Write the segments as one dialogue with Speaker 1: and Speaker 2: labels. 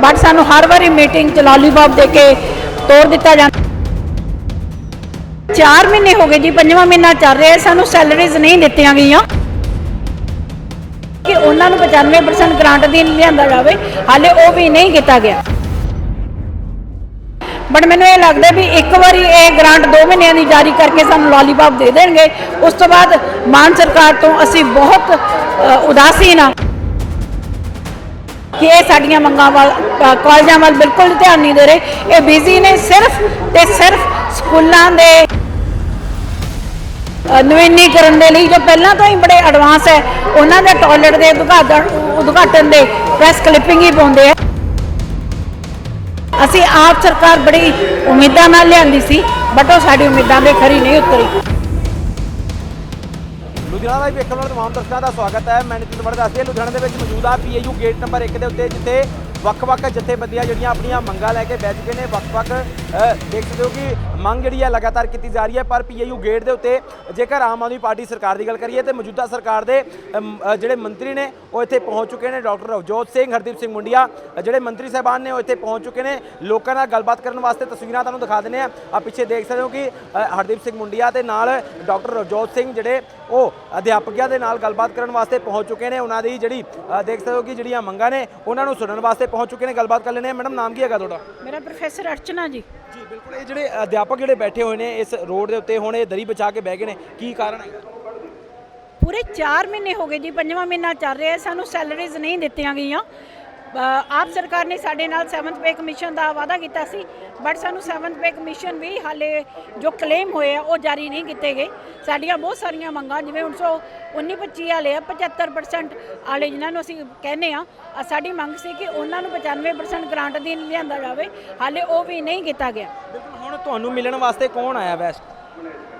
Speaker 1: But ਸਾਨੂੰ ਹਰ ਵਾਰੀ meeting ਚ ਲਾਲੀਪੌਪ ਦੇ ਕੇ ਤੋੜ ਦਿੱਤਾ ਜਾਂਦਾ। 4 ਮਹੀਨੇ ਹੋ ਗਏ ਜੀ ਪੰਜਵਾਂ ਮਹੀਨਾ ਚੱਲ ਰਿਹਾ ਸਾਨੂੰ ਸੈਲਰੀਜ਼ ਨਹੀਂ ਦਿੱਤੀਆਂ ਗਈਆਂ। ਕਿ ਉਹਨਾਂ ਨੂੰ 95% ਗ੍ਰਾਂਟ ਦੀ ਲਿਆਂਦਾ ਜਾਵੇ ਹਾਲੇ ਉਹ ਵੀ ਨਹੀਂ ਕੀਤਾ ਗਿਆ। ਬਟ ਮੈਨੂੰ ਇਹ ਲੱਗਦਾ ਵੀ ਇੱਕ ਵਾਰੀ ਇਹ ਗ੍ਰਾਂਟ 2 ਮਹੀਨਿਆਂ ਦੀ ਜਾਰੀ ਕਰਕੇ ਸਾਨੂੰ ਲਾਲੀਪੌਪ ਦੇ ਦੇਣਗੇ ਉਸ ਤੋਂ ਬਾਅਦ ਮਾਨ ਸਰਕਾਰ ਤੋਂ ਅਸੀਂ ਬਹੁਤ ਅ, ਉਦਾਸੀਨ ਹਾਂ ਕਿ ਇਹ ਸਾਡੀਆਂ ਮੰਗਾਂ ਵੱਲ ਅ, ਕਾਲਜਾਂ ਵੱਲ ਬਿਲਕੁਲ ਧਿਆਨ ਨਹੀਂ ਦੇ ਰਹੇ। ਇਹ ਬਿਜ਼ੀ ਨੇ ਸਿਰਫ ਤੇ ਸਿਰਫ ਸਕੂਲਾਂ ਦੇ ਨਵੀਨੀਕਰਨ ਦੇ ਲਈ ਜੋ ਪਹਿਲਾਂ ਤੋਂ ਹੀ ਬੜੇ ਐਡਵਾਂਸ ਹੈ ਉਹਨਾਂ ਦੇ ਟਾਇਲਟ ਦੇ ਉਦਘਾਟਨ ਉਦਘਾਟਨ ਦੇ ਪ੍ਰੈਸ ਕਲਿੱਪਿੰਗ ਹੀ ਪਾਉਂਦੇ ਆ। ਅਸੀਂ ਆਪ ਸਰਕਾਰ ਬੜੀ ਉਮੀਦਾਂ ਨਾਲ ਲਿਆਂਦੀ ਸੀ ਬਟ ਉਹ ਸਾਡੀ ਉਮੀਦਾਂ ਦੇ ਖਰੀ ਨਹੀਂ ਉਤਰੀ।
Speaker 2: ਲੁਧਿਆਣਾ ਲਾਈਵ ਵੇਖਣ ਵਾਲੇ ਤਮਾਮ ਦਰਸ਼ਕਾਂ ਦਾ ਸਵਾਗਤ ਹੈ। ਮੈਂ ਨਿਤਿਨ ਵੜ ਦੱਸਦੇ ਲੁਧਿਆਣਾ ਦੇ ਵਿੱਚ ਮੌਜੂਦ ਆ ਪੀਏਯੂ ਗੇਟ ਨੰਬਰ 1 ਦੇ ਉੱਤੇ ਜਿੱਥੇ ਵੱਖ-ਵੱਖ ਜਥੇਬੰਦੀਆਂ ਜਿਹੜੀਆਂ ਆਪਣੀਆਂ ਮੰਗਾਂ ਲੈ ਕੇ ਬੈਠ ਗਏ ਨੇ। ਵੱਖ-ਵੱਖ ਅ, ਦੇਖ ਸਕਦੇ ਹੋ ਕਿ ਮੰਗ ਜਿਹੜੀ ਹੈ ਲਗਾਤਾਰ ਕੀਤੀ ਜਾ ਰਹੀ ਹੈ, ਪਰ ਪੀਏਯੂ ਗੇਟ ਦੇ ਉੱਤੇ ਜੇਕਰ ਆਮ ਆਦਮੀ ਪਾਰਟੀ ਸਰਕਾਰ ਦੀ ਗੱਲ ਕਰੀਏ ਤੇ ਮੌਜੂਦਾ ਸਰਕਾਰ ਦੇ ਜਿਹੜੇ ਮੰਤਰੀ ਨੇ, ਉਹ ਇੱਥੇ ਪਹੁੰਚ ਚੁੱਕੇ ਨੇ ਡਾਕਟਰ ਰਵਜੋਤ ਸਿੰਘ, ਹਰਦੀਪ ਸਿੰਘ ਮੁੰਡੀਆ ਜਿਹੜੇ ਮੰਤਰੀ ਸਾਹਿਬਾਨ ਨੇ, ਉਹ ਇੱਥੇ ਪਹੁੰਚ ਚੁੱਕੇ ਨੇ। ਲੋਕਾਂ ਨਾਲ ਗੱਲਬਾਤ ਕਰਨ ਵਾਸਤੇ ਤਸਵੀਰਾਂ ਤੁਹਾਨੂੰ ਦਿਖਾ ਦਿੰਦੇ ਆ ਆ ਪਿੱਛੇ ਦੇਖ ਸਕਦੇ ਹੋ ਕਿ ਹਰਦੀਪ ਸਿੰਘ ਮੁੰਡੀਆ ਤੇ ਨਾਲ ਡਾਕਟਰ ਰਵਜੋਤ ਸਿੰਘ ਜਿਹੜੇ, ਉਹ ਅਧਿਆਪਕਾਂ ਦੇ ਨਾਲ ਗੱਲਬਾਤ ਕਰਨ ਵਾਸਤੇ ਪਹੁੰਚ ਚੁੱਕੇ ਨੇ। ਉਹਨਾਂ ਦੀ ਜਿਹੜੀ ਦੇਖ ਸਕਦੇ ਹੋ ਕਿ ਜਿਹੜੀਆਂ ਮੰਗਾਂ ਨੇ, ਉਹਨਾਂ ਨੂੰ ਸੁਣਨ ਵਾਸਤੇ ਪਹੁੰਚ ਚੁੱਕੇ ਨੇ। ਗੱਲਬਾਤ ਕਰ ਲੈਣੇ ਮੈਡਮ, ਨਾਮ ਕੀ ਹੈਗਾ ਤੁਹਾਡਾ?
Speaker 1: ਮੇਰਾ ਪ੍ਰੋਫੈਸਰ ਅਰਚਨਾ ਜੀ।
Speaker 2: ਜੀ, ਬਿਲਕੁਲ। ਇਹ ਜਿਹੜੇ ਅਧਿਆਪਕ ਜਿਹੜੇ ਬੈਠੇ ਹੋਏ ਨੇ ਇਸ ਰੋਡ ਦੇ ਉੱਤੇ, ਹੁਣ ਇਹ ਦਰੀ ਬਚਾ ਕੇ ਬਹਿ ਗਏ ਨੇ, ਕੀ ਕਾਰਨ ਹੈ
Speaker 1: ਪੂਰੇ 4 ਮਹੀਨੇ ਹੋ ਗਏ ਜੀ, ਪੰਜਵਾਂ ਮਹੀਨਾ ਚੱਲ ਰਿਹਾ, ਸਾਨੂੰ ਸੈਲਰੀਜ਼ ਨਹੀਂ ਦਿੱਤੀਆਂ ਗਈਆਂ। ਆਪ ਸਰਕਾਰ ਨੇ ਸਾਡੇ ਨਾਲ 7th ਪੇ ਕਮਿਸ਼ਨ ਦਾ ਵਾਅਦਾ ਕੀਤਾ ਸੀ ਬਟ ਸਾਨੂੰ 7th ਪੇ ਕਮਿਸ਼ਨ ਵੀ ਹਾਲੇ ਜੋ ਕਲੇਮ ਹੋਏ ਆ, ਉਹ ਜਾਰੀ ਨਹੀਂ ਕੀਤੇ ਗਏ। ਸਾਡੀਆਂ ਬਹੁਤ ਸਾਰੀਆਂ ਮੰਗਾਂ, ਜਿਵੇਂ 1919 25 ਵਾਲੇ ਆ 75% ਵਾਲੇ ਜਿਨ੍ਹਾਂ ਨੂੰ ਅਸੀਂ ਕਹਿੰਦੇ ਆ ਸਾਡੀ ਮੰਗ ਸੀ ਕਿ ਉਹਨਾਂ ਨੂੰ 95% ਗ੍ਰਾਂਟ ਦੀ ਲਿਆਂਦਾ ਜਾਵੇ, ਹਾਲੇ ਉਹ ਵੀ ਨਹੀਂ ਕੀਤਾ ਗਿਆ।
Speaker 2: ਬਿਲਕੁਲ, ਹੁਣ ਤੁਹਾਨੂੰ ਮਿਲਣ ਵਾਸਤੇ ਕੌਣ ਆਇਆ ਵੈਸਟ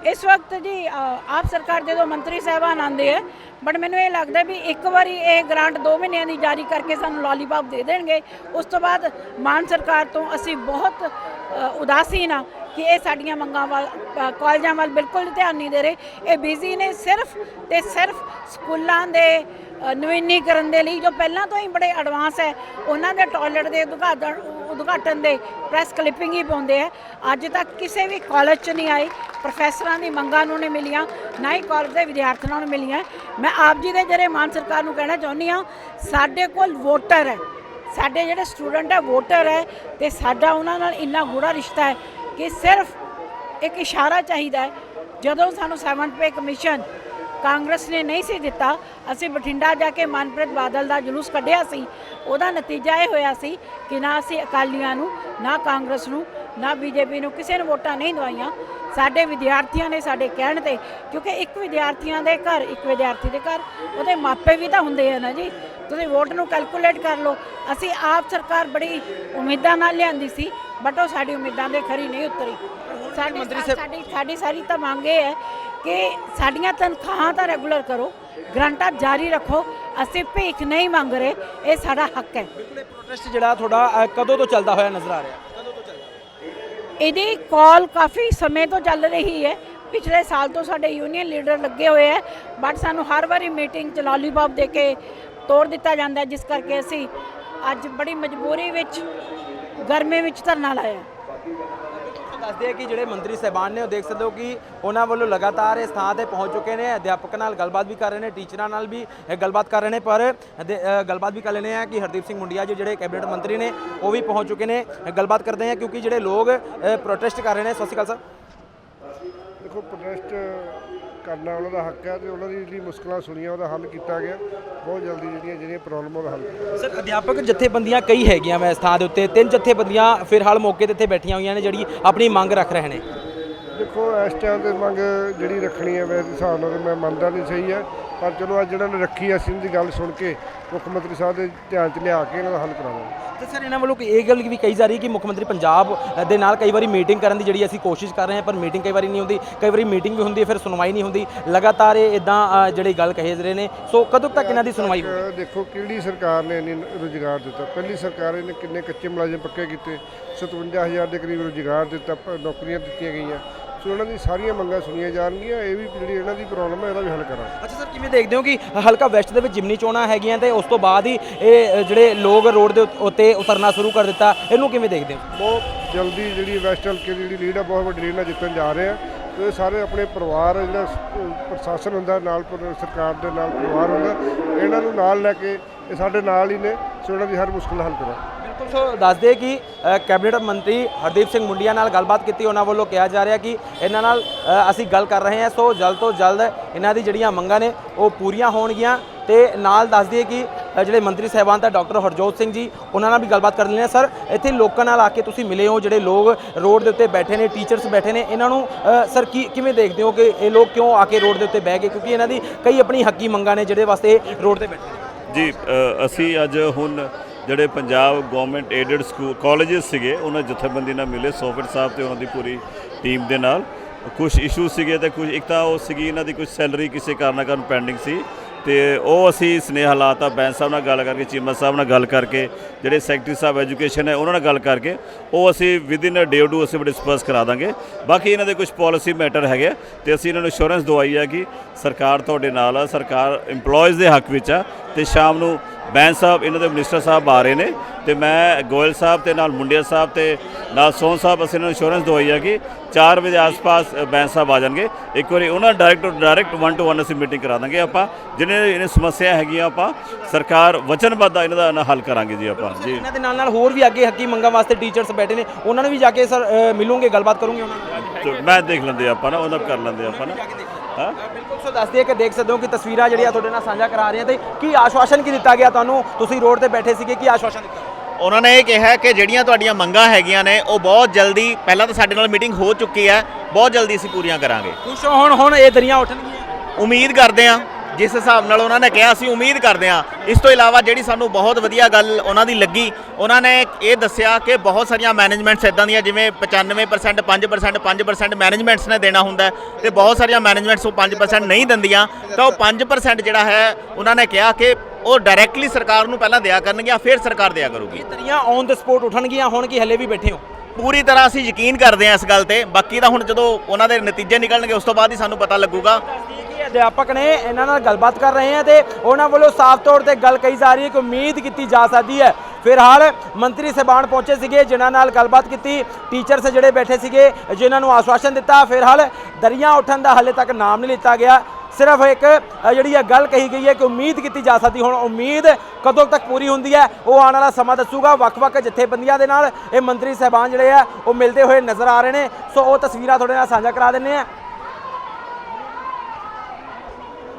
Speaker 1: ਇਸ ਵਕਤ ਜੀ ਆਪ ਸਰਕਾਰ ਦੇ ਦੋ ਮੰਤਰੀ ਸਾਹਿਬਾਨ ਆਉਂਦੇ ਆ ਬਟ ਮੈਨੂੰ ਇਹ ਲੱਗਦਾ ਵੀ ਇੱਕ ਵਾਰੀ ਇਹ ਗ੍ਰਾਂਟ 2 ਮਹੀਨਿਆਂ ਦੀ ਜਾਰੀ ਕਰਕੇ ਸਾਨੂੰ ਲਾਲੀਪੌਪ ਦੇ ਦੇਣਗੇ ਉਸ ਤੋਂ ਬਾਅਦ ਮਾਨ ਸਰਕਾਰ ਤੋਂ ਅਸੀਂ ਬਹੁਤ ਅ, ਉਦਾਸੀਨ ਹਾਂ ਕਿ ਇਹ ਸਾਡੀਆਂ ਮੰਗਾਂ ਵੱਲ ਅ, ਕਾਲਜਾਂ ਵੱਲ ਬਿਲਕੁਲ ਧਿਆਨ ਨਹੀਂ ਦੇ ਰਹੇ। ਇਹ ਬਿਜ਼ੀ ਨੇ ਸਿਰਫ ਤੇ ਸਿਰਫ ਸਕੂਲਾਂ ਦੇ ਨਵੀਨੀਕਰਨ ਦੇ ਲਈ ਜੋ ਪਹਿਲਾਂ ਤੋਂ ਹੀ ਬੜੇ ਐਡਵਾਂਸ ਹੈ ਉਹਨਾਂ ਦੇ ਟਾਇਲਟ ਦੇ ਉਦਘਾਟਨ ਉਦਘਾਟਨ ਦੇ ਪ੍ਰੈਸ ਕਲਿੱਪਿੰਗ ਹੀ ਪਾਉਂਦੇ ਆ। ਅੱਜ ਤੱਕ ਕਿਸੇ ਵੀ ਕਾਲਜ 'ਚ ਨਹੀਂ ਆਏ। ਪ੍ਰੋਫੈਸਰਾਂ ਦੀ ਮੰਗਾਂ ਨੂੰ ਨਹੀਂ ਮਿਲੀਆਂ। ਨਾ ਹੀ ਕਾਲਜ ਦੇ ਵਿਦਿਆਰਥੀਆਂ ਨੂੰ ਮਿਲੀਆਂ। ਮੈਂ ਆਪ ਜੀ ਦੇ ਜਿਹੜੇ ਮਾਨ ਸਰਕਾਰ ਨੂੰ ਕਹਿਣਾ ਚਾਹੁੰਦੀ ਹਾਂ, ਸਾਡੇ ਕੋਲ ਵੋਟਰ ਹੈ। ਸਾਡੇ ਜਿਹੜੇ ਸਟੂਡੈਂਟ ਹੈ ਵੋਟਰ ਹੈ ਤੇ ਸਾਡਾ ਉਹਨਾਂ ਨਾਲ ਇੰਨਾ ਗੂੜਾ ਰਿਸ਼ਤਾ ਹੈ ਕਿ ਸਿਰਫ ਇੱਕ ਇਸ਼ਾਰਾ ਚਾਹੀਦਾ ਹੈ। ਜਦੋਂ ਸਾਨੂੰ 7th ਪੇ ਕਮਿਸ਼ਨ ਕਾਂਗਰਸ ਨੇ ਨਹੀਂ ਸੀ ਦਿੱਤਾ ਅਸੀਂ ਬਠਿੰਡਾ ਜਾ ਕੇ ਮਨਪ੍ਰੀਤ ਬਾਦਲ ਦਾ ਜਲੂਸ ਕੱਢਿਆ ਸੀ। ਉਹਦਾ ਨਤੀਜਾ ਇਹ ਹੋਇਆ ਸੀ ਕਿ ਨਾ ਅਸੀਂ ਅਕਾਲੀਆਂ ਨੂੰ ਨਾ ਕਾਂਗਰਸ ਨੂੰ ਨਾ ਬੀਜੇਪੀ ਨੂੰ ਕਿਸੇ ਨੂੰ ਵੋਟਾਂ ਨਹੀਂ ਦਵਾਈਆਂ। ਸਾਡੇ ਵਿਦਿਆਰਥੀਆਂ ਨੇ ਸਾਡੇ ਕਹਿਣ ਤੇ ਕਿਉਂਕਿ ਇੱਕ ਵਿਦਿਆਰਥੀਆਂ ਦੇ ਘਰ ਇੱਕ ਵਿਦਿਆਰਥੀ ਦੇ ਘਰ ਉਹਦੇ ਮਾਪੇ ਵੀ ਤਾਂ ਹੁੰਦੇ ਆ ਨਾ ਜੀ। ਤੁਸੀਂ ਵੋਟ ਨੂੰ ਕੈਲਕੂਲੇਟ ਕਰ ਲਓ। ਅਸੀਂ ਆਪ ਸਰਕਾਰ ਬੜੀ ਉਮੀਦਾਂ ਨਾਲ ਲਿਆਂਦੀ ਸੀ ਬਟ ਉਹ ਸਾਡੀ ਉਮੀਦਾਂ ਦੇ ਖਰੀ ਨਹੀਂ ਉਤਰੀ। ਸਾਡੀ
Speaker 2: ਮੰਤਰੀ ਸਾਹਿਬ-
Speaker 1: ਸਾਡੀ ਸਾਡੀ ਸਾਰੀ ਤਾਂ ਮੰਗ ਇਹ ਹੈ ਕਿ ਸਾਡੀਆਂ ਤਨਖਾਹਾਂ ਤਾਂ ਰੈਗੂਲਰ ਕਰੋ ਗਰੰਟਾਂ ਜਾਰੀ ਰੱਖੋ ਅਸੀਂ ਭੀਖ ਨਹੀਂ ਮੰਗ ਰਹੇ ਇਹ ਸਾਡਾ ਹੱਕ ਹੈ।
Speaker 2: ਬਿਲਕੁਲ ਇਹ ਪ੍ਰੋਟੈਸਟ ਜਿਹੜਾ ਤੁਹਾਡਾ ਕਦੋਂ ਤੋਂ ਚੱਲਦਾ ਹੋਇਆ ਨਜ਼ਰ ਆ ਰਿਹਾ? ਕਦੋਂ ਤੋਂ ਚੱਲਦਾ
Speaker 1: ਇਹਦੀ ਕਾਲ ਕਾਫੀ ਸਮੇਂ ਤੋਂ ਚੱਲ ਰਹੀ ਹੈ। ਪਿਛਲੇ ਸਾਲ ਤੋਂ ਸਾਡੇ ਯੂਨੀਅਨ ਲੀਡਰ ਲੱਗੇ ਹੋਏ ਹੈ ਬਟ ਸਾਨੂੰ ਹਰ ਵਾਰੀ ਮੀਟਿੰਗ ਚ ਲਾਲੀਪੌਪ ਦੇ ਕੇ ਤੋੜ ਦਿੱਤਾ ਜਾਂਦਾ ਜਿਸ ਕਰਕੇ ਅਸੀਂ ਅੱਜ ਬੜੀ ਮਜਬੂਰੀ ਵਿੱਚ ਗਰਮੀ ਵਿੱਚ ਧਰਨਾ ਲਾਇਆ।
Speaker 2: ਦੱਸਦੇ ਆ ਕਿ ਜਿਹੜੇ ਮੰਤਰੀ ਸਹਿਬਾਨ ਨੇ ਉਹ ਦੇਖ ਸਕਦੇ ਹੋ ਕਿ ਉਹਨਾਂ ਵੱਲੋਂ ਲਗਾਤਾਰ ਇਸ ਥਾਂ ਤੇ ਪਹੁੰਚ ਚੁੱਕੇ ਨੇ। ਅਧਿਆਪਕ ਨਾਲ ਗੱਲਬਾਤ ਵੀ ਕਰ ਰਹੇ ਨੇ, ਟੀਚਰਾਂ ਨਾਲ ਵੀ ਗੱਲਬਾਤ ਕਰ ਰਹੇ ਨੇ, ਪਰ ਗੱਲਬਾਤ ਵੀ ਕਰ ਲੈਣੇ ਆ ਕਿ ਹਰਦੀਪ ਸਿੰਘ ਮੁੰਡੀਆ ਜੀ, ਜਿਹੜੇ ਕੈਬਨਿਟ ਮੰਤਰੀ ਨੇ, ਉਹ ਵੀ ਪਹੁੰਚ ਚੁੱਕੇ ਨੇ। ਗੱਲਬਾਤ ਕਰਦੇ ਆ ਕਿਉਂਕਿ ਜਿਹੜੇ ਲੋਕ ਪ੍ਰੋਟੈਸਟ ਕਰ ਰਹੇ ਨੇ। ਸਤਿ ਸ਼੍ਰੀ ਅਕਾਲ, ਸਰ।
Speaker 3: ਦੇਖੋ, ਪ੍ਰੋਟੈਸਟ ਕਰਨਾ, ਉਹਨਾਂ ਦਾ ਹੱਕ ਹੈ ਤੇ ਉਹਨਾਂ ਦੀ ਜਿਹੜੀ ਮੁਸ਼ਕਲਾਂ ਸੁਣੀਆਂ, ਉਹਦਾ ਹੱਲ ਕੀਤਾ ਗਿਆ। ਬਹੁਤ ਜਲਦੀ ਜਿਹੜੀਆਂ ਜਿਹੜੀਆਂ ਪ੍ਰੋਬਲਮ ਉਹਦਾ ਹੱਲ ਕੀਤਾ
Speaker 2: ਸਰ, ਅਧਿਆਪਕ ਜਥੇਬੰਦੀਆਂ ਕਈ ਹੈਗੀਆਂ ਮੈਂ ਇਸ ਥਾਂ ਦੇ ਉੱਤੇ। ਤਿੰਨ ਜਥੇਬੰਦੀਆਂ ਫਿਲਹਾਲ ਮੌਕੇ ਤੇ ਇੱਥੇ ਬੈਠੀਆਂ ਹੋਈਆਂ ਨੇ, ਜਿਹੜੀ ਆਪਣੀ ਮੰਗ ਰੱਖ ਰਹੇ ਨੇ।
Speaker 3: ਦੇਖੋ ਇਸ ਟਾਈਮ ਤੇ ਮੰਗ ਜਿਹੜੀ ਰੱਖਣੀ ਹੈ ਮੇਰੇ ਹਿਸਾਬ ਨਾਲ ਮੈਂ ਮੰਨਦਾ ਨਹੀਂ ਸਹੀ ਹੈ। ਪਰ ਚਲੋ ਅੱਜ ਜਿਹੜਾ ਨੇ ਰੱਖੀ ਹੈ ਅਸੀਂ ਇਹਨਾਂ ਦੀ ਗੱਲ ਸੁਣ ਕੇ ਮੁੱਖ ਮੰਤਰੀ ਸਾਹਿਬ ਦੇ ਧਿਆਨ 'ਚ ਲਿਆ ਕੇ ਇਹਨਾਂ ਦਾ ਹੱਲ ਕਰਾਵਾਂਗੇ
Speaker 2: ਤੇ ਸਰ ਇਹਨਾਂ ਵੱਲੋਂ ਇਹ ਗੱਲ ਵੀ ਕਹੀ ਜਾ ਰਹੀ ਕਿ ਮੁੱਖ ਮੰਤਰੀ ਪੰਜਾਬ ਦੇ ਨਾਲ ਕਈ ਵਾਰੀ ਮੀਟਿੰਗ ਕਰਨ ਦੀ ਜਿਹੜੀ ਅਸੀਂ ਕੋਸ਼ਿਸ਼ ਕਰ ਰਹੇ ਹਾਂ ਪਰ ਮੀਟਿੰਗ ਕਈ ਵਾਰੀ ਨਹੀਂ ਹੁੰਦੀ। ਕਈ ਵਾਰੀ ਮੀਟਿੰਗ ਵੀ ਹੁੰਦੀ ਹੈ ਫਿਰ ਸੁਣਵਾਈ ਨਹੀਂ ਹੁੰਦੀ। ਲਗਾਤਾਰ ਇਹ ਇਦਾਂ ਜਿਹੜੀ ਗੱਲ ਕਹੇ ਜਾ ਰਹੇ ਨੇ। ਸੋ ਕਦੋਂ ਤੱਕ ਇਹਨਾਂ ਦੀ ਸੁਣਵਾਈ
Speaker 3: ਦੇਖੋ ਕਿਹੜੀ ਸਰਕਾਰ ਨੇ ਇੰਨੀ ਰੁਜ਼ਗਾਰ ਦਿੱਤਾ? ਪਹਿਲੀ ਸਰਕਾਰ ਨੇ ਕਿੰਨੇ ਕੱਚੇ ਮੁਲਾਜ਼ਮ ਪੱਕੇ ਕੀਤੇ? 57000 ਦੇ ਕਰੀਬ ਰੁਜ਼ਗਾਰ ਦਿੱਤਾ ਨੌਕਰੀਆਂ ਦਿੱਤੀਆਂ ਗਈਆਂ। ਤੇ ਉਹਨਾਂ ਦੀ ਸਾਰੀਆਂ ਮੰਗਾਂ ਸੁਣੀਆਂ ਜਾਣਗੀਆਂ ਇਹ ਵੀ ਜਿਹੜੀ ਇਹਨਾਂ ਦੀ ਪ੍ਰੋਬਲਮ ਹੈ ਇਹਦਾ ਵੀ ਹੱਲ ਕਰਾਂਗੇ।
Speaker 2: ਅੱਛਾ ਸਰ ਕਿਵੇਂ ਦੇਖਦੇ ਹੋ ਕਿ ਹਲਕਾ ਵੈਸਟ ਦੇ ਵਿੱਚ ਜਿਮਨੀ ਚੋਣਾਂ ਹੈਗੀਆਂ ਤੇ ਉਸ ਤੋਂ ਬਾਅਦ ਹੀ ਇਹ ਜਿਹੜੇ ਲੋਕ ਰੋਡ ਦੇ ਉੱਤ- ਉੱਤੇ ਉਤਰਨਾ ਸ਼ੁਰੂ ਕਰ ਦਿੱਤਾ ਇਹਨੂੰ ਕਿਵੇਂ ਦੇਖਦੇ ਹੋ?
Speaker 3: ਬਹੁਤ ਜਲਦੀ ਜਿਹੜੀ ਵੈਸਟ ਹਲਕੇ ਦੀ ਜਿਹੜੀ ਲੀਡ ਆ ਬਹੁਤ ਵੱਡੀ ਲੀਡ ਨਾਲ ਜਿੱਤਣ ਜਾ ਰਹੇ ਆ। ਤੇ ਸਾਰੇ ਆਪਣੇ ਪਰਿਵਾਰ ਜਿਹੜਾ ਪ੍ਰਸ਼ਾਸਨ ਹੁੰਦਾ ਨਾਲ ਸਰਕਾਰ ਦੇ ਨਾਲ ਪਰਿਵਾਰ ਹੁੰਦਾ ਇਹਨਾਂ ਨੂੰ ਨਾਲ ਲੈ ਕੇ ਇਹ ਸਾਡੇ ਨਾਲ ਹੀ ਨੇ। ਸੋ ਇਹਨਾਂ ਹਰ ਮੁਸ਼ਕਲ ਹੱਲ ਕਰਾਂਗੇ
Speaker 2: ਬਿਲਕੁਲ, ਸੋ ਦੱਸਦੇ ਕਿ ਕੈਬਨਿਟ ਮੰਤਰੀ ਹਰਦੀਪ ਸਿੰਘ ਮੁੰਡੀਆਂ ਨਾਲ ਗੱਲਬਾਤ ਕੀਤੀ, ਉਹਨਾਂ ਵੱਲੋਂ ਕਿਹਾ ਜਾ ਰਿਹਾ ਕਿ ਇਹਨਾਂ ਨਾਲ ਅਸੀਂ ਗੱਲ ਕਰ ਰਹੇ ਹਾਂ। ਸੋ ਜਲਦ ਤੋਂ ਜਲਦ ਇਹਨਾਂ ਦੀ ਜਿਹੜੀਆਂ ਮੰਗਾਂ ਨੇ, ਉਹ ਪੂਰੀਆਂ ਹੋਣਗੀਆਂ। ਤੇ ਨਾਲ ਦੱਸ ਦਈਏ ਕਿ ਜਿਹੜੇ ਮੰਤਰੀ ਸਾਹਿਬਾਨ ਤਾਂ ਡਾਕਟਰ ਹਰਜੋਤ ਸਿੰਘ ਜੀ, ਉਹਨਾਂ ਨਾਲ ਵੀ ਗੱਲਬਾਤ ਕਰ ਲੈਣੇ ਸਰ, ਇੱਥੇ ਲੋਕਾਂ ਨਾਲ ਆ ਕੇ ਤੁਸੀਂ ਮਿਲੇ ਹੋ, ਜਿਹੜੇ ਲੋਕ ਰੋਡ ਦੇ ਉੱਤੇ ਬੈਠੇ ਨੇ, ਟੀਚਰਸ ਬੈਠੇ ਨੇ, ਇਹਨਾਂ ਨੂੰ ਸਰ, ਕੀ, ਕਿਵੇਂ ਦੇਖਦੇ ਹੋ ਕਿ ਇਹ ਲੋਕ ਕਿਉਂ ਆ ਕੇ ਰੋਡ ਦੇ ਉੱਤੇ ਬਹਿ ਗਏ? ਕਿਉਂਕਿ ਇਹਨਾਂ ਦੀ ਕਈ ਆਪਣੀ ਹੱਕੀ ਮੰਗਾਂ ਨੇ, ਜਿਹੜੇ ਵਾਸਤੇ ਰੋਡ ਤੇ ਬੈਠੇ
Speaker 4: ਜੀ ਅਸੀਂ ਅੱਜ ਹੁਣ ਜਿਹੜੇ Punjab government aided school colleges ਸੀਗੇ, ਉਹਨਾਂ ਜਥੇਬੰਦੀ ਨਾਲ ਮਿਲੇ, ਸੋਫਟ ਸਾਹਿਬ ਤੇ ਉਹਨਾਂ ਦੀ ਪੂਰੀ ਟੀਮ ਦੇ ਨਾਲ। ਕੁਝ ਇਸ਼ੂ ਸੀਗੇ ਤੇ ਕੁਝ ਇੱਕ ਤਾਂ ਉਹ ਸੀਗੀ, ਇਹਨਾਂ ਦੀ ਕੁਝ ਸੈਲਰੀ ਕਿਸੇ ਕਾਰਨ ਕਾਰਨ ਪੈਂਡਿੰਗ ਸੀ। ਤੇ ਉਹ ਅਸੀਂ ਸਨੇਹ ਲਾਤਾ ਬੈਂਸ ਸਾਹਿਬ ਨਾਲ ਗੱਲ ਕਰਕੇ, ਚੀਮਾ ਸਾਹਿਬ ਨਾਲ ਗੱਲ ਕਰਕੇ, ਜਿਹੜੇ ਸੈਕਟਰੀ ਸਾਹਿਬ ਐਜੂਕੇਸ਼ਨ ਹੈ ਉਹਨਾਂ ਨਾਲ ਗੱਲ ਕਰਕੇ, ਉਹ ਅਸੀਂ within a day two ਅਸੀਂ ਡਿਸਕਸ ਕਰਾ ਦਾਂਗੇ। ਬਾਕੀ ਇਹਨਾਂ ਦੇ ਕੁਝ ਪਾਲਿਸੀ ਮੈਟਰ ਹੈਗੇ ਤੇ ਅਸੀਂ ਇਹਨਾਂ ਨੂੰ ਅਸ਼ੋਰੈਂਸ ਦਵਾਈ ਹੈ ਕਿ ਸਰਕਾਰ ਤੁਹਾਡੇ ਨਾਲ ਆ, ਸਰਕਾਰ EMPLOYEES ਦੇ ਹੱਕ ਵਿੱਚ ਆ ਤੇ ਸ਼ਾਮ ਨੂੰ ਬੈਂਸ ਸਾਹਿਬ, ਇਹਨਾਂ ਦੇ ਮਿਨਿਸਟਰ ਸਾਹਿਬ ਆ ਰਹੇ ਨੇ ਤੇ ਮੈਂ ਗੋਇਲ ਸਾਹਿਬ ਤੇ ਨਾਲ ਮੁੰਡਿਆ ਸਾਹਿਬ ਤੇ ਨਾਲ ਸੋਨ ਸਾਹਿਬ, ਅਸੀਂ ਇਹਨਾਂ ਨੂੰ ਇੰਸ਼ੋਰੈਂਸ ਦਵਾਈ ਆ ਕਿ 4 ਵਜੇ ਆਸ-ਪਾਸ ਬੈਂਸ ਸਾਹਿਬ ਆ ਜਾਣਗੇ। ਇੱਕ ਵਾਰੀ ਉਹਨਾਂ ਡਾਇਰੈਕਟ ਡਾਇਰੈਕਟ 1 ਟੂ 1 ਅਸੀਂ ਮੀਟਿੰਗ ਕਰਾ ਦਾਂਗੇ ਆਪਾਂ। ਜਿਹਨੇ ਇਹਨੇ ਸਮੱਸਿਆ ਹੈਗੀਆਂ ਆਪਾਂ ਸਰਕਾਰ ਵਚਨਬੱਧ ਆ ਇਹਨਾਂ ਦਾ ਹੱਲ ਕਰਾਂਗੇ ਜੀ ਆਪਾਂ। ਜੀ।
Speaker 2: ਇਹਨਾਂ ਦੇ ਨਾਲ ਨਾਲ ਹੋਰ ਵੀ ਅੱਗੇ ਹੱਕੀ ਮੰਗਾਂ ਵਾਸਤੇ ਟੀਚਰਸ ਬੈਠੇ ਨੇ। ਉਹਨਾਂ ਨੂੰ ਵੀ ਜਾ ਕੇ ਸਰ ਮਿਲੂਗੇ ਗੱਲਬਾਤ ਕਰੂੰਗੇ ਉਹਨਾਂ ਨਾਲ।
Speaker 4: ਮੈਂ ਦੇਖ ਲੈਂਦੇ ਆਪਾਂ ਨਾ ਉਹਨਾਂ ਕਰ ਲੈਂਦੇ ਆਪਾਂ ਨਾ।
Speaker 2: ਬਿਲਕੁਲ ਸੋ ਦੱਸਦੇ ਕਿ ਦੇਖ ਸਕਦੇ ਹੋ ਕਿ ਤਸਵੀਰਾਂ ਜਿਹੜੀਆਂ ਤੁਹਾਡੇ ਨਾਲ ਸਾਂਝਾ ਕਰਾ ਰਹੇ ਹਾਂ ਤੇ ਕੀ ਆਸ਼ਵਾਸਨ ਕੀ ਦਿੱਤਾ ਗਿਆ ਤੁਹਾਨੂੰ? ਤੁਸੀਂ ਰੋਡ ਤੇ ਬੈਠੇ ਸੀਗੇ ਕੀ ਆਸ਼ਵਾਸਨ ਦਿੱਤਾ?
Speaker 5: ਉਹਨਾਂ ਨੇ ਇਹ ਕਿਹਾ ਕਿ ਜਿਹੜੀਆਂ ਤੁਹਾਡੀਆਂ ਮੰਗਾਂ ਹੈਗੀਆਂ ਨੇ ਉਹ ਬਹੁਤ ਜਲਦੀ ਪਹਿਲਾਂ ਤਾਂ ਸਾਡੇ ਨਾਲ ਮੀਟਿੰਗ ਹੋ ਚੁੱਕੀ ਹੈ ਬਹੁਤ ਜਲਦੀ ਅਸੀਂ ਪੂਰੀਆਂ ਕਰਾਂਗੇ।
Speaker 2: ਖੁਸ਼ ਹੋ ਹੁਣ ਹੁਣ ਇਹ ਦਰੀਆਂ ਉੱਠਣਗੀਆਂ।
Speaker 5: ਉਮੀਦ ਕਰਦੇ ਹਾਂ ਜਿਸ ਹਿਸਾਬ ਨਾਲ ਉਹਨਾਂ ਨੇ ਕਿਹਾ ਅਸੀਂ ਉਮੀਦ ਕਰਦੇ ਹਾਂ। ਇਸ ਤੋਂ ਇਲਾਵਾ ਜਿਹੜੀ ਸਾਨੂੰ ਬਹੁਤ ਵਧੀਆ ਗੱਲ ਉਹਨਾਂ ਦੀ ਲੱਗੀ ਉਹਨਾਂ ਨੇ ਇਹ ਦੱਸਿਆ ਕਿ ਬਹੁਤ ਸਾਰੀਆਂ ਮੈਨੇਜਮੈਂਟਸ ਇਦਾਂ ਦੀਆਂ ਜਿਵੇਂ 95% 5% 5% ਮੈਨੇਜਮੈਂਟਸ ਨੇ ਦੇਣਾ ਹੁੰਦਾ ਤੇ ਬਹੁਤ ਸਾਰੀਆਂ ਮੈਨੇਜਮੈਂਟਸ ਉਹ 5% ਨਹੀਂ ਦਿੰਦੀਆਂ। ਤਾਂ ਉਹ 5% ਜਿਹੜਾ ਹੈ ਉਹਨਾਂ ਨੇ ਕਿਹਾ ਕਿ ਉਹ ਡਾਇਰੈਕਟਲੀ ਸਰਕਾਰ ਨੂੰ ਪਹਿਲਾਂ ਦਿਆ ਕਰਨਗੀਆਂ ਫਿਰ ਸਰਕਾਰ ਦਿਆ ਕਰੂਗੀ।
Speaker 2: ਦਰੀਆਂ ਔਨ ਦ ਸਪੋਟ ਉੱਠਣਗੀਆਂ ਹੁਣ ਕੀ ਹਲੇ ਵੀ ਬੈਠੇ ਹੋ?
Speaker 5: ਪੂਰੀ ਤਰ੍ਹਾਂ ਅਸੀਂ ਯਕੀਨ ਕਰਦੇ ਹਾਂ ਇਸ ਗੱਲ ਤੇ। ਬਾਕੀ ਤਾਂ ਹੁਣ ਜਦੋਂ ਉਹਨਾਂ ਦੇ ਨਤੀਜੇ ਨਿਕਲਣਗੇ ਉਸ ਤੋਂ ਬਾਅਦ ਹੀ ਸਾਨੂੰ ਪਤਾ ਲੱਗੂਗਾ।
Speaker 2: ਅਧਿਆਪਕ ਨੇ ਇਹਨਾਂ ਨਾਲ ਗੱਲਬਾਤ ਕਰ ਰਹੇ ਹਾਂ ਤੇ ਉਹਨਾਂ ਵੱਲੋਂ ਸਾਫ਼ ਤੌਰ ਤੇ ਗੱਲ ਕਹੀ ਜਾ ਰਹੀ ਹੈ ਕਿ ਉਮੀਦ ਕੀਤੀ ਜਾ ਸਕਦੀ ਹੈ। ਫਿਲਹਾਲ ਮੰਤਰੀ ਸਾਹਿਬਾਨ ਪਹੁੰਚੇ ਸੀਗੇ ਜਿਨ੍ਹਾਂ ਨਾਲ ਗੱਲਬਾਤ ਕੀਤੀ। ਟੀਚਰਸ ਜਿਹੜੇ ਬੈਠੇ ਸੀਗੇ ਜਿਨ੍ਹਾਂ ਨੂੰ ਆਸ਼ਵਾਸਨ ਦਿੱਤਾ। ਫਿਲਹਾਲ ਦਰੀਆਂ ਉੱਠਣ ਦਾ ਹਾਲੇ ਤੱਕ ਨਾਮ ਨਹੀਂ ਲਿੱਤਾ ਗਿਆ। ਸਿਰਫ ਇੱਕ ਜਿਹੜੀ ਹੈ ਗੱਲ ਕਹੀ ਗਈ ਹੈ ਕਿ ਉਮੀਦ ਕੀਤੀ ਜਾ ਸਕਦੀ, ਹੁਣ ਉਮੀਦ ਕਦੋਂ ਤੱਕ ਪੂਰੀ ਹੁੰਦੀ ਹੈ, ਉਹ ਆਉਣ ਵਾਲਾ ਸਮਾਂ ਦੱਸੂਗਾ। ਵੱਖ-ਵੱਖ ਜਥੇਬੰਦੀਆਂ ਦੇ ਨਾਲ ਇਹ ਮੰਤਰੀ ਸਾਹਿਬਾਨ ਜਿਹੜੇ ਆ, ਉਹ ਮਿਲਦੇ ਹੋਏ ਨਜ਼ਰ ਆ ਰਹੇ ਨੇ। ਸੋ ਉਹ ਤਸਵੀਰਾਂ ਤੁਹਾਡੇ ਨਾਲ ਸਾਂਝਾ ਕਰਾ ਦਿੰਨੇ ਆ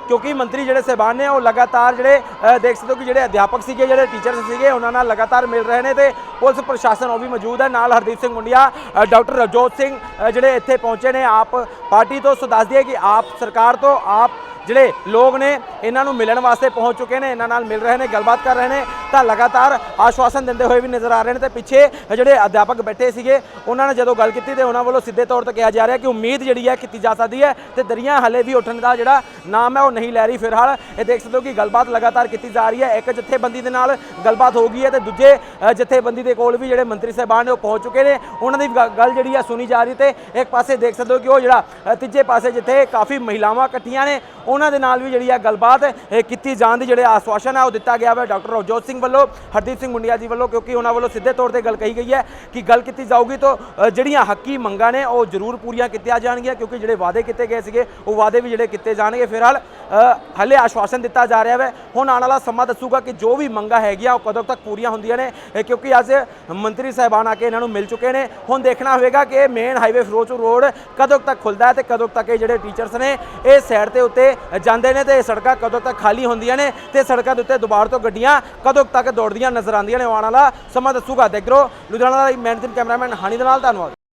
Speaker 2: ਕਿਉਂਕਿ ਮੰਤਰੀ ਜਿਹੜੇ ਸਹਿਬਾਨ ਨੇ, ਉਹ ਲਗਾਤਾਰ ਜਿਹੜੇ ਦੇਖ ਸਕਦੇ ਹੋ ਕਿ ਜਿਹੜੇ ਅਧਿਆਪਕ ਸੀਗੇ, ਜਿਹੜੇ ਟੀਚਰਸ ਸੀਗੇ, ਉਹਨਾਂ ਨਾਲ ਲਗਾਤਾਰ ਮਿਲ ਰਹੇ ਨੇ ਤੇ ਪੁਲਿਸ ਪ੍ਰਸ਼ਾਸਨ ਉਹ ਵੀ ਮੌਜੂਦ ਹੈ। ਨਾਲ ਹਰਦੀਪ ਸਿੰਘ ਮੁੰਡਿਆ ਡਾਕਟਰ ਰਜੋਤ ਸਿੰਘ ਜਿਹੜੇ ਇੱਥੇ ਪਹੁੰਚੇ ਨੇ, ਆਪ ਪਾਰਟੀ ਤੋਂ। ਸੋ ਦੱਸ ਦਈਏ ਕਿ ਆਪ ਸਰਕਾਰ ਤੋਂ, ਆਪ ਜਿਹੜੇ ਲੋਕ ਨੇ ਇਹਨਾਂ ਨੂੰ ਮਿਲਣ ਵਾਸਤੇ ਪਹੁੰਚ ਚੁੱਕੇ ਨੇ ਇਹਨਾਂ ਨਾਲ ਮਿਲ ਰਹੇ ਨੇ ਗੱਲਬਾਤ ਕਰ ਰਹੇ ਨੇ ਤਾਂ ਲਗਾਤਾਰ ਆਸ਼ਵਾਸਨ ਦਿੰਦੇ ਹੋਏ ਵੀ ਨਜ਼ਰ ਆ ਰਹੇ ਨੇ। ਤੇ ਪਿੱਛੇ ਜਿਹੜੇ ਅਧਿਆਪਕ ਬੈਠੇ ਸੀਗੇ ਉਹਨਾਂ ਨੇ ਜਦੋਂ ਗੱਲ ਕੀਤੀ ਤੇ ਉਹਨਾਂ ਵੱਲੋਂ ਸਿੱਧੇ ਤੌਰ ਤੇ ਕਿਹਾ ਜਾ ਰਿਹਾ ਕਿ ਉਮੀਦ ਜਿਹੜੀ ਹੈ ਕੀਤੀ ਜਾ ਸਕਦੀ ਹੈ ਤੇ ਦਰੀਆਂ ਹਲੇ ਵੀ ਉੱਠਣ ਦਾ ਜਿਹੜਾ ਨਾਮ ਹੈ ਉਹ ਨਹੀਂ ਲੈ ਰਹੀ ਫਿਲਹਾਲ। ਇਹ ਦੇਖ ਸਕਦੇ ਹੋ ਕਿ ਗੱਲਬਾਤ ਲਗਾਤਾਰ ਕੀਤੀ ਜਾ ਰਹੀ ਹੈ। ਇੱਕ ਜਥੇਬੰਦੀ ਦੇ ਨਾਲ ਗੱਲਬਾਤ ਹੋ ਗਈ ਹੈ ਤੇ ਦੂਜੇ ਅ, ਜਥੇਬੰਦੀ ਦੇ ਕੋਲ ਵੀ ਜਿਹੜੇ ਮੰਤਰੀ ਸਾਹਿਬਾਨ ਨੇ ਉਹ ਪਹੁੰਚ ਚੁੱਕੇ ਨੇ। ਉਹਨਾਂ ਦੀ ਗੱਲ ਜਿਹੜੀ ਆ ਸੁਣੀ ਜਾ ਰਹੀ ਤੇ ਇੱਕ ਪਾਸੇ ਦੇਖ ਸਕਦੇ ਹੋ ਕਿ ਉਹ ਜਿਹੜਾ ਤੀਜੇ ਪਾਸੇ ਜਿੱਥੇ ਕਾਫੀ ਮਹਿਲਾਵਾਂ ਇਕੱਠੀਆਂ ਨੇ ਉਹਨਾਂ ਦੇ ਨਾਲ ਵੀ ਜਿਹੜੀ ਆ ਗੱਲਬਾਤ ਕੀਤੀ ਜਾਣ ਦੀ ਜਿਹੜੇ ਆਸ਼ਵਾਸਨ ਹੈ ਉਹ ਦਿੱਤਾ ਗਿਆ ਹੈ ਡਾਕਟਰ ਰਵਜੋਤ ਸਿੰਘ ਵੱਲੋਂ ਹਰਦੀਪ ਸਿੰਘ ਮੁੰਡਿਆ ਜੀ ਵੱਲੋਂ ਕਿਉਂਕਿ ਉਹਨਾਂ ਵੱਲੋਂ ਸਿੱਧੇ ਤੌਰ ਤੇ ਗੱਲ ਕਹੀ ਗਈ ਹੈ ਕਿ ਗੱਲ ਕੀਤੀ ਜਾਊਗੀ ਤਾਂ ਜਿਹੜੀਆਂ ਹੱਕੀ ਮੰਗਾਂ ਨੇ ਉਹ ਜ਼ਰੂਰ ਪੂਰੀਆਂ ਕੀਤੀਆਂ ਜਾਣਗੀਆਂ ਕਿਉਂਕਿ ਜਿਹੜੇ ਵਾਅਦੇ ਕੀਤੇ ਗਏ ਸੀਗੇ ਉਹ ਵਾਅਦੇ ਵੀ ਜਿਹੜੇ ਕੀਤੇ ਜਾਣਗੇ। ਫਿਲਹਾਲ ਅ, ਹਲੇ ਆਸ਼ਵਾਸਨ ਦਿੱਤਾ ਜਾ ਰਿਹਾ ਹੈ ਹੁਣ ਆਉਣ ਵਾਲਾ ਸਮਾਂ ਦੱਸੂਗਾ ਕਿ ਜੋ ਵੀ ਮੰਗਾਂ ਹੈਗੀਆਂ ਉਹ ਕਦੋਂ ਤੱਕ ਪੂਰੀਆਂ ਹੁੰਦੀਆਂ ਨੇ ਕਿਉਂਕਿ ਅੱਜ ਮੰਤਰੀ ਸਾਹਿਬਾਨ ਆ ਕੇ ਇਹਨਾਂ ਨੂੰ ਮਿਲ ਚੁੱਕੇ ਨੇ। ਹੁਣ ਦੇਖਣਾ ਹੋਵੇਗਾ ਕਿ ਇਹ ਮੇਨ ਹਾਈਵੇ ਫਿਰੋਜ਼ਪੁਰ ਰੋਡ ਕਦੋਂ ਤੱਕ ਖੁੱਲਦਾ ਹੈ ਤੇ ਕਦੋਂ ਤੱਕ ਇਹ ਜਿਹੜੇ ਟੀਚਰਸ ਨੇ ਇਹ ਸਾਈਡ ਤੇ ਉੱਤੇ ਜਾਂਦੇ ਨੇ ਤੇ ਇਹ ਸੜਕਾਂ ਕਦੋਂ ਤੱਕ ਖਾਲੀ ਹੁੰਦੀਆਂ ਨੇ ਤੇ ਸੜਕਾਂ ਦੇ ਉੱਤੇ ਦੁਬਾਰਾ ਤੋਂ ਗੱਡੀਆਂ ਕਦੋਂ ਤੱਕ ਦੌੜਦੀਆਂ ਨਜ਼ਰ ਆਉਂਦੀਆਂ ਨੇ? ਆਉਣ ਵਾਲਾ ਸਮਾਂ ਦੱਸੂਗਾ। ਦੇਖ ਲਓ ਲੁਧਿਆਣਾ ਦਾ ਮੈਨੇਜਿੰਗ ਕੈਮਰਾਮੈਨ ਹਾਨੀ ਦੇ ਨਾਲ, ਧੰਨਵਾਦ।